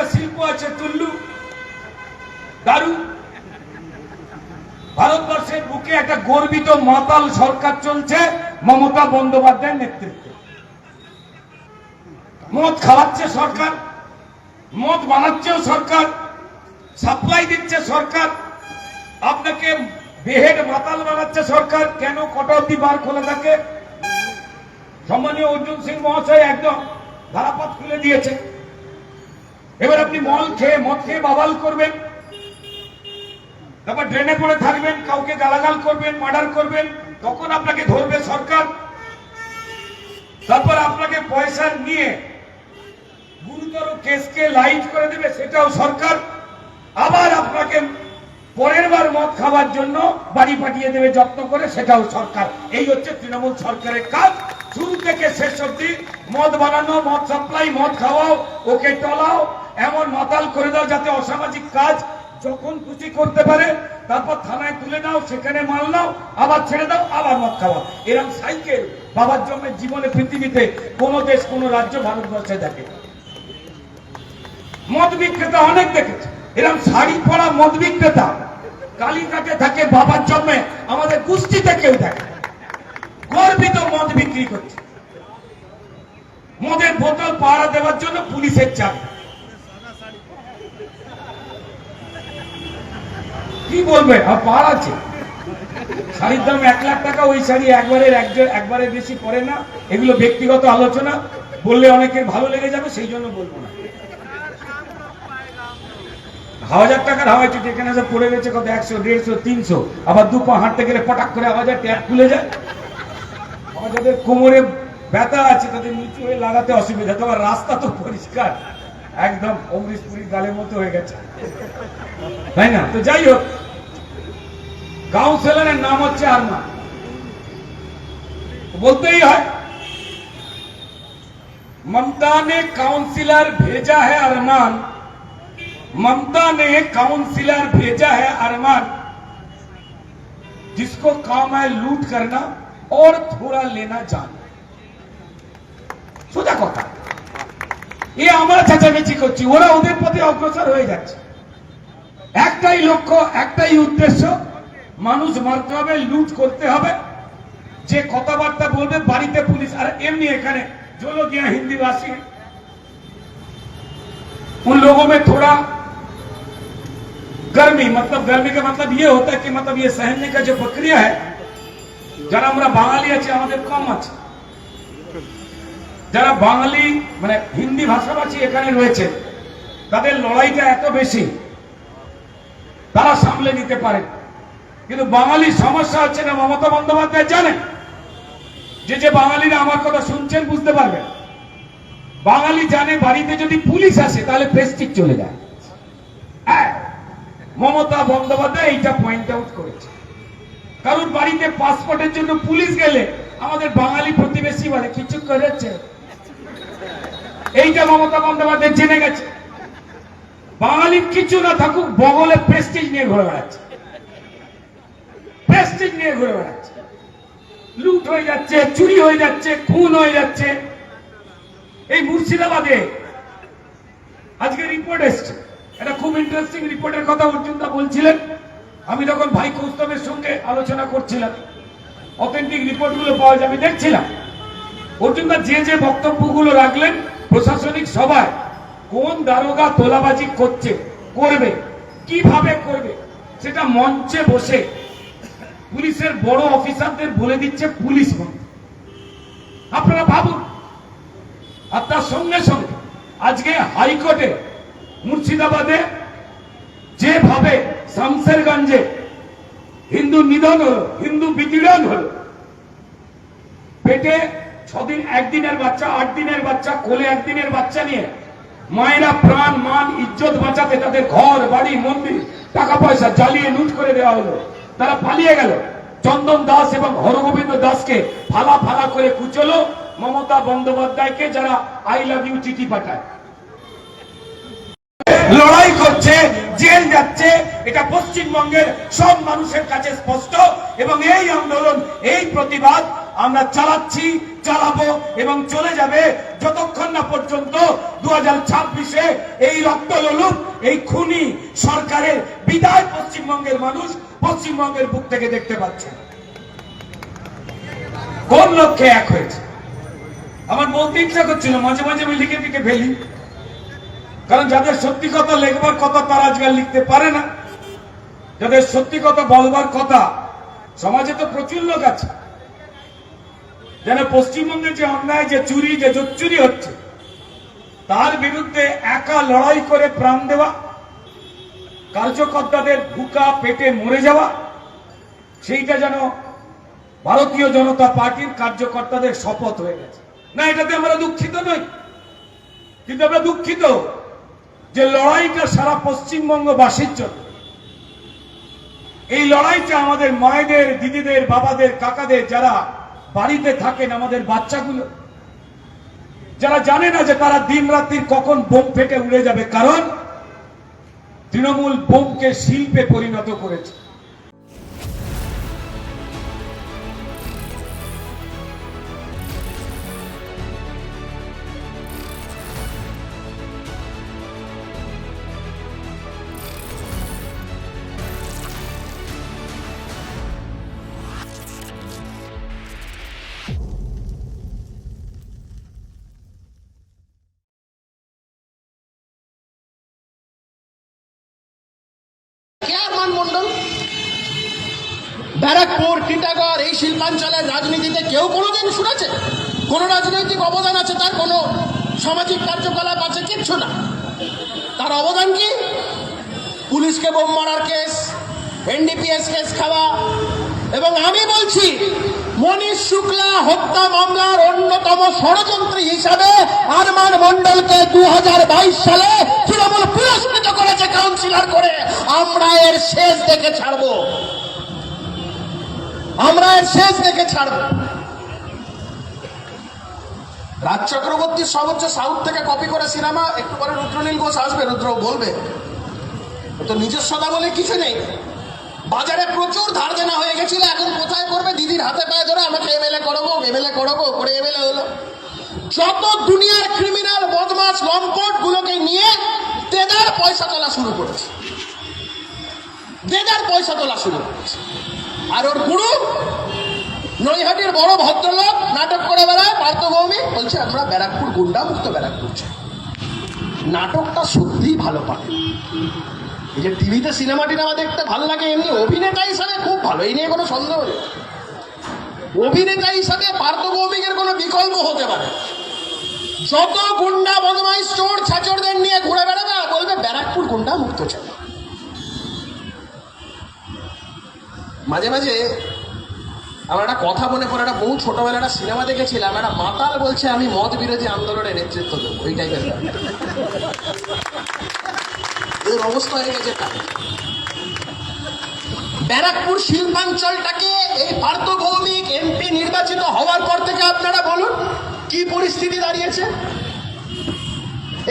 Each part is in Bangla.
একটা শিল্প আছে তুল্লু দারু। ভারতবর্ষের বুকে একটা গর্বিত মাতাল সরকার চলছে মমতা বন্দ্যোপাধ্যায়ের নেতৃত্বে। মদ খাওয়াচ্ছে সরকার, মদ বানাচ্ছেও সরকার, সাপ্লাই দিচ্ছে সরকার, আপনাকে বেহেড মাতাল বানাচ্ছে সরকার, কেন কটা অব্দি বার খোলা থাকে? সম্মানীয় অর্জুন সিং মহাশয় একদম ধারাপাত খুলে দিয়েছে। এবার আপনি মল খেয়ে মদ খেয়ে বাবাল করবেন, তারপর ড্রেনে পড়ে থাকবেন, কাউকে গালাগাল করবেন, মার্ডার করবেন, তখন আপনাকে ধরবে সরকার। তারপর আপনাকে পয়সা নিয়ে গুরুতর কেসকে লাইট করে দেবে, সেটাও সরকার। আবার আপনাকে পরের বার মদ খাওয়ার জন্য বাড়ি পাঠিয়ে দেবে যত্ন করে, সেটাও সরকার। এই হচ্ছে তৃণমূল সরকারের কাজ। শুরু থেকে শেষ অব্দি মদ বানানো, মদ সাপ্লাই, মদ খাওয়াও, ওকে টলাও এমন মাতাল করে দাও যাতে অসামাজিক কাজ যখন খুশি করতে পারে, তারপর থানায় তুলে নাও, সেখানে মাল নাও, আবার ছেড়ে দাও, আবার মদ খাওয়া এরকম সাইকেল বাবার জন্য জীবনে পৃথিবীতে কোন দেশ, কোন রাজ্য ভারতবর্ষে দেখে মদ বিক্রেতা অনেক দেখেছে। এরকম শাড়ি পরা মদ বিক্রেতা কালীঘাটে থাকে বাবার জন্মে, আমাদের কুস্তিতে কেউ দেখে। গর্বিত মদ বিক্রি করছে। মদের বোতল পাহারা দেওয়ার জন্য পুলিশের চাপ কি বলবে? আর পার আছে। শাড়ির দাম এক লাখ টাকা, ওই শাড়ি একবারের একজন একবারে বেশি পরে না। এগুলো ব্যক্তিগত আলোচনা। বললে অনেকের ভালো লেগে যাবে, সেই জন্য বলব না। হাজার টাকার হাওয়াই চুটি এখানে সব পড়ে গেছে, কত একশো, দেড়শো, তিনশো। আবার দু পা হাঁটতে গেলে পটাক করে আওয়াজের ট্যাপ খুলে যায়। যাদের কোমরে ব্যথা আছে, তাদের নিচু হয়ে লাগাতে অসুবিধা। তোমার রাস্তা তো পরিষ্কার। একদম অমৃত পুরীর গালের মতো হয়ে গেছে তাই না তো যাই হোক কাউন্সিলরের নাম হচ্ছে আরমান বলতেই হয় ममता ने काउंसिलर भेजा है अरमान ममता ने काउंसिलर भेजा है अरमान जिसको काम है लूट करना और थोड़ा लेना जाना আমরা চেঁচামেচি করছি ওরা ওদের প্রতি অগ্রসর হয়ে যাচ্ছে একটাই লক্ষ্য একটাই উদ্দেশ্য মানুষ মারতে হবে লুট করতে হবে যে কথাবার্তা বলবে বাড়িতে পুলিশ আর एमनी এখানে जो लोग यहाँ हिंदी भाषी हैं उन लोगों में थोड़ा गर्मी मतलब गर्मी का मतलब ये होता है कि मतलब ये सहने का जो प्रक्रिया है যারা আমরা বাঙালি আছি আমাদের কম আছে যারা বাঙালি মানে হিন্দি ভাষাভাষী এখানে রয়েছে তাদের লড়াইটা এত বেশি তারা সামলে নিতে পারে। কিন্তু বাঙালির সমস্যা হচ্ছে না মমতা বন্দ্যোপাধ্যায় জানেন? যে যে বাঙালিরা আমার কথা শুনছেন বুঝতে পারবেন। বাঙালি জানে বাড়িতে যদি পুলিশ আসে তাহলে প্রেস্টিজ চলে যায়। হ্যাঁ, মমতা বন্দ্যোপাধ্যায় এইটা পয়েন্ট আউট করেছে। কারণ বাড়িতে পাসপোর্টের জন্য পুলিশ গেলে আমাদের বাঙালি প্রতিবেশী বলে কিছু করেছে? এইটা মমতা বন্দ্যোপাধ্যায় জেনে গেছে। বাঙালির কিছু না থাকুক, বগলে প্রেস্টিজ নিয়ে ঘুরে বেড়াচ্ছে। প্রেস্টিজ নিয়ে ঘুরে বেড়াচ্ছে। লুট হয়ে যাচ্ছে, চুরি হয়ে যাচ্ছে, খুন হয়ে যাচ্ছে। এই মুর্শিদাবাদে আজকে রিপোর্ট এসছে। এটা খুব ইন্টারেস্টিং রিপোর্টের কথা অর্জুনদা বলছিলেন। আমি যখন ভাই কৌস্তবের সঙ্গে আলোচনা করছিলাম। অথেন্টিক রিপোর্টগুলো পাওয়া যাবে, দেখছিলাম। অর্জুনদা যে যে বক্তব্যগুলো রাখলেন প্রশাসনিক সভায় কোন দারোগা তোলাবাজি করছে, করবে, কীভাবে করবে, সেটা মঞ্চে বসে পুলিশের বড় অফিসারদের বলে দিচ্ছে পুলিশ আপনারা ভাবুন। আর তার সঙ্গে সঙ্গে আজকে হাইকোর্টে মুর্শিদাবাদে যেভাবে শামসেরগঞ্জে হিন্দু নিধন হলো, হিন্দু বিকিরণ হলো, পেটে ছদিন, একদিনের বাচ্চা আট দিনের বাচ্চা কোলে একদিনের বাচ্চা নিয়ে। মায়েরা প্রাণ, মান, ইজ্জত বাঁচাতে তাদের ঘর, বাড়ি, মন্দির টাকা পয়সা জ্বালিয়ে লুট করে দেওয়া হলো। তারা পালিয়ে গেল। চন্দন দাস এবং হরগোবিন্দ দাসকে ফালা ফালা করে কুচলো মমতা বন্দ্যোপাধ্যায়কে যারা আই লাভ ইউ চিঠি পাঠায়। লড়াই করছে, জেল যাচ্ছে, এটা পশ্চিমবঙ্গের সব মানুষের কাছে স্পষ্ট এবং এই আন্দোলন, এই প্রতিবাদ আমরা চালাচ্ছি, চালাবো এবং চলে যাবে যতক্ষণ না পর্যন্ত দু হাজার ছাব্বিশে এই রক্ত লোলুপ, এই খুনি সরকারের বিদায় পশ্চিমবঙ্গের মানুষ পশ্চিমবঙ্গের বুক থেকে দেখতে পাচ্ছে। কোন লক্ষ্যে এক হয়েছে? আমার বলতে ইচ্ছা করছিল, মাঝে মাঝে আমি লিখে লিখে ফেলি। কারণ যাদের সত্যি কথা লেখবার কথা তারা আজকাল লিখতে পারে না। যাদের সত্যি কথা বলবার কথা, সমাজে তো প্রচুর লোক আছে। যেন পশ্চিমবঙ্গে যে অন্যায়, যে চুরি যে চুরি হচ্ছে, তার বিরুদ্ধে একা লড়াই করে প্রাণ দেওয়া, কার্যকর্তাদের বুকা পেটে মরে যাওয়া, সেইটা যেন ভারতীয় জনতা পার্টির কার্যকর্তাদের শপথ হয়ে গেছে। না, এটাতে আমরা দুঃখিত নই। কিন্তু আমরা দুঃখিত যে লড়াইটা সারা পশ্চিমবঙ্গবাসীর জন্য। এই লড়াইটা আমাদের মায়েদের, দিদিদের, বাবাদের, কাকাদের, যারা বাড়িতে থাকেন আমাদের বাচ্চাগুলো। যারা জানে না যে তারা দিন রাত্রির কখন বোম ফেটে উড়ে যাবে, কারণ তৃণমূল বোমকে শিল্পে পরিণত করেছে। ব্যারাকপুর টিটাগড়, এই শিল্পাঞ্চলের রাজনীতিতে কেউ কোনোদিন শুনেছে? কোনো রাজনৈতিক অবদান আছে? তার কোনো সামাজিক কার্যকলাপ আছে? কিচ্ছু না। তার অবদান কি? পুলিশকে বোম মারার কেস, এনডিপিএস কেস খাওয়া। এবং আমি বলছি, মনীষ শুক্লা হত্যা মামলার অন্যতম ষড়যন্ত্রী হিসাবে আরমান মন্ডলকে দু হাজার বাইশ সালে তৃণমূল পুরস্কৃত করেছে কাউন্সিলর করে। আমরা এর শেষ দেখে ছাড়বো। আমরা এর শেষ দেখে ছাড়বো। রাজ চক্রবর্তী সর্বোচ্চ সাউথ থেকে কপি করে সিনেমা, একটু পরে রুদ্রনীল ঘোষ আসবে, রুদ্র বলবে। তো নিজস্বতা বলে কিছু নেই। বাজারে প্রচুর ধার দেনা হয়ে গেছিল, এখন কোথায় করবে? দিদির হাতে পায়ে ধরে আমাকে এমএলএ করব এমএলএ করব, করে এমএলএ হলো। যত দুনিয়ার ক্রিমিনাল বদমাস লম্পট গুলোকে নিয়ে দেদার পয়সা তোলা শুরু করেছে। দেদার পয়সা তোলা শুরু করেছে। আর ওর গুরু নৈহাটির বড় ভদ্রলোক নাটক করে বেড়ায় পার্থভৌমি বলছে, আমরা ব্যারাকপুর গুন্ডা মুক্ত ব্যারাকপুর চাই। নাটকটা সত্যিই ভালো পারে এই যে টিভিতে সিনেমা টিনেমা দেখতে ভালো লাগে, এমনি অভিনেতা হিসাবে খুব ভালো, এই নিয়ে কোনো সন্দেহ নেই। অভিনেতা হিসাবে পার্থ ভৌমিকের কোনো বিকল্প হতে পারে। যত গুন্ডা বদমাইশ চোর ছাচরদের নিয়ে ঘুরে বেড়াবে বলবে, ব্যারাকপুর গুন্ডা মুক্ত চাই। মাঝে মাঝে আমার একটা কথা মনে পড়ে, একটা বহু ছোটবেলা একটা সিনেমা দেখেছিলাম, একটা মাতাল বলছে, আমি মদ বিরোধী আন্দোলনের নেতৃত্ব দেবো। ওই টাইপের এদের অবস্থা হয়ে গেছে ব্যারাকপুর শিল্পাঞ্চলটাকে এই পার্থভৌমিক এমপি নির্বাচিত হওয়ার পর থেকে আপনারা বলুন, কি পরিস্থিতি দাঁড়িয়েছে?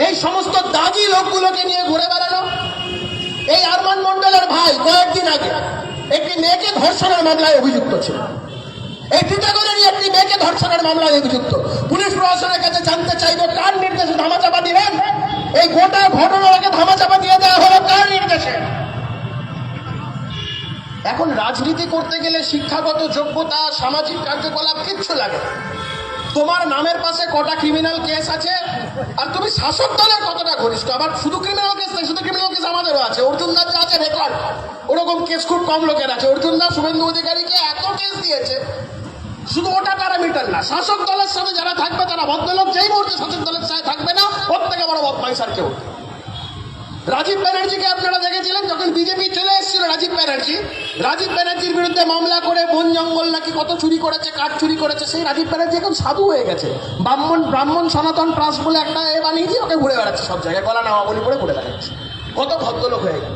এই সমস্ত দাগি লোকগুলোকে নিয়ে ঘুরে বেড়ানো এই আরমান মন্ডলের ভাই কয়েকদিন আগে একটি মেয়েকে ধর্ষণের মামলায় অভিযুক্ত ছিল এই টিটাগড়েরই একটি মেয়েকে ধর্ষণের মামলায় অভিযুক্ত। পুলিশ প্রশাসনের কাছে জানতে চাইব, কার নির্দেশে ধামাচাপা দিলেন এই গোটা ঘটনাকে ধামাচাপা দিয়ে দেওয়া হলো কার নির্দেশে? এখন রাজনীতি করতে গেলে শিক্ষাগত যোগ্যতা, সামাজিক কার্যকলাপ কিচ্ছু লাগে। তোমার নামের পাশে কটা ক্রিমিনাল কেস আছে? আর তুমি শাসক দলের কতটা ঘনিষ্ঠ? আবার শুধু ক্রিমিনাল কেস নেই শুধু ক্রিমিনাল কেস আমাদেরও আছে। অর্জুন দাস আছে রেকর্ড ওরকম কেস খুব কম লোকের আছে। অর্জুন দাস শুভেন্দু অধিকারীকে এত কেস দিয়েছে। শুধু ওটা তারা মিটার না, শাসক দলের সাথে যারা থাকবে তারা ভদ্রলোক, যেই মুহূর্তে শাসক দলের সাথে থাকবে না ওর থেকে বড় বদমাইশ আর কেউ। রাজীব ব্যানার্জিকে আপনারা দেখেছিলেন যখন বিজেপি চলে এসেছিল রাজীব ব্যানার্জি। রাজীব ব্যানার্জির বিরুদ্ধে মামলা করে বন, জঙ্গল নাকি কত চুরি করেছে কাঠ চুরি করেছে, সেই রাজীব ব্যানার্জি এখন সাধু হয়ে গেছে। ব্রাহ্মণ ব্রাহ্মণ সনাতন ট্রাস্ট বলে একটা এ বানিয়ে দিয়ে ওকে ঘুরে বেড়াচ্ছে সব জায়গায়, গলা নামা বলি করে ঘুরে বেড়াচ্ছে। কত ভদ্রলোক হয়ে গেল।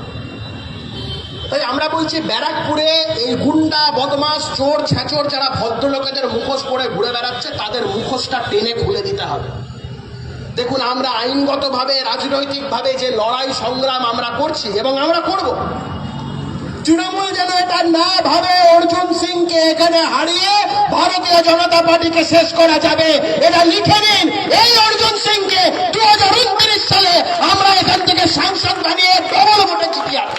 তাই আমরা বলছি, ব্যারাকপুরে এই গুন্ডা বদমাস চোর ছ্যাচোর যারা ভদ্রলোকেদের মুখোশ পরে ঘুরে বেড়াচ্ছে, তাদের মুখোশটা টেনে খুলে দিতে হবে। দেখুন, আমরা আইনগতভাবে, রাজনৈতিকভাবে যে লড়াই সংগ্রাম আমরা করছি এবং আমরা করব, তৃণমূল যেন এটা না ভাবে, অর্জুন সিংকে এখানে হারিয়ে ভারতীয় জনতা পার্টিকে শেষ করা যাবে এটা লিখে নিন, এই অর্জুন সিংকে দু হাজার উনত্রিশ সালে আমরা এখান থেকে সাংসদ বানিয়ে ডবল ভোটে আনব।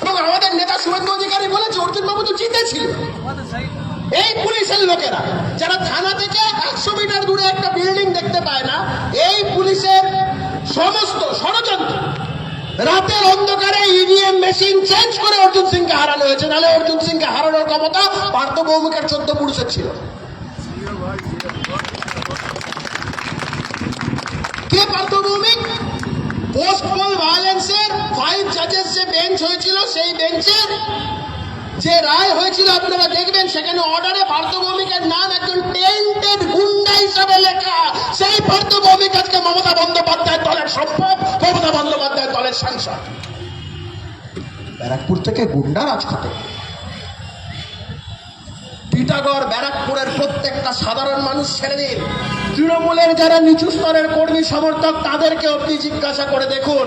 এবং আমাদের নেতা শুভেন্দু অধিকারী বলেছে অর্জুন বাবু তো জিতেছিল পুলিশের লোকেরা। যারা থানা থেকে একশো মিটার দূরে একটা বিল্ডিং দেখতে পায় না, এই পুলিশের সমস্ত ষড়যন্ত্র রাতের অন্ধকারে ইভিএম মেশিন চেঞ্জ করে অর্জুন সিংকে হারানো হয়েছে। নাহলে অর্জুন সিংকে হারানোর ক্ষমতা পার্থ ভৌমিকের চোদ্দ পুরুষের ছিল। কে পার্থ ভৌমিক? পোস্ট ভায়োলেন্সের ফাইভ জাজেস যে বেঞ্চ হয়েছিল, সেই বেঞ্চের যে রায় হয়েছিল, আপনারা দেখবেন, সেখানে অর্ডারে পার্থ ভৌমিকের নাম একজন টেন্টেড গুন্ডা হিসাবে লেখা। সেই পার্থ ভৌমিক আজকে মমতা বন্দ্যোপাধ্যায় দলের সম্পদ, মমতা বন্দ্যোপাধ্যায় দলের সাংসদ। ব্যারাকপুর থেকে গুন্ডা রাজখতে। টিটাগড় ব্যারাকপুরের প্রত্যেকটা সাধারণ মানুষ ছেড়ে দিন। তৃণমূলের যারা নিচু স্তরের কর্মী সমর্থক, তাদেরকে আপনি জিজ্ঞাসা করে দেখুন।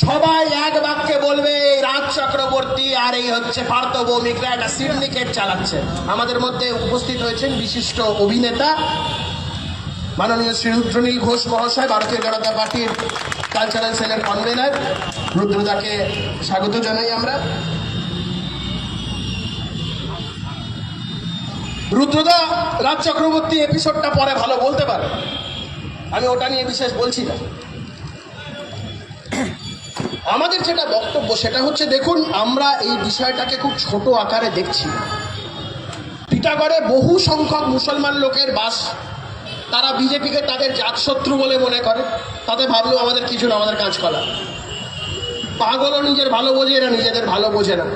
সবাই এক বাক্যে বলবে, এই রাজ চক্রবর্তী আর এই হচ্ছে পার্থ ভৌমিকরা একটা সিন্ডিকেট চালাচ্ছে। আমাদের মধ্যে উপস্থিত হয়েছেন বিশিষ্ট অভিনেতা মাননীয় শ্রী রুদ্রনীল ঘোষ মহাশয়, ভারতীয় জনতা পার্টির কালচারাল সেলের কনভেনার রুদ্রদাকে স্বাগত জানাই আমরা। রুদ্রদা, রাজ চক্রবর্তী এপিসোডটা পরে ভালো বলতে পারে। আমি ওটা নিয়ে বিশেষ বলছি না। আমাদের যেটা বক্তব্য সেটা হচ্ছে, দেখুন, আমরা এই বিষয়টাকে খুব ছোট আকারে দেখছি। টিটাগড়ে বহু সংখ্যক মুসলমান লোকের বাস, তারা বিজেপিকে তাদের জাতশত্রু বলে মনে করে। তাতে ভাবলো আমাদের কিছু না, আমাদের কাজ করা পাগলও নিজের ভালো বোঝে এরা নিজেদের ভালো বোঝে না।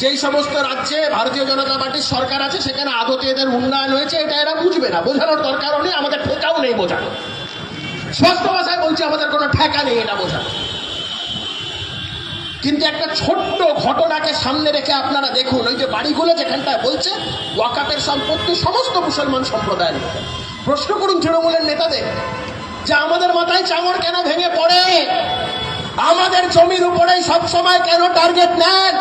যেই সমস্ত রাজ্যে ভারতীয় জনতা পার্টির সরকার আছে, সেখানে আদতে এদের উন্নয়ন হয়েছে, এটা এরা বুঝবে না। বোঝানোর দরকারও নেই, আমাদের ঠেকাও নেই বোঝানো। স্পষ্ট ভাষায় বলছি, আমাদের কোনো ঠেকা নেই এটা বোঝানো। কিন্তু একটা ছোট্ট ঘটনাকে সামনে রেখে আপনারা দেখুন, ওই যে বাড়িগুলো যেখানটায় বলছে, ওয়াকাতের সম্পত্তি সমস্ত মুসলমান সম্প্রদায়ের। প্রশ্ন করুন তৃণমূলের নেতাদের, যে আমাদের মাথায় চাঙড় কেন ভেঙে পড়ে আমাদের জমির উপরেই সবসময় কেন টার্গেট নেন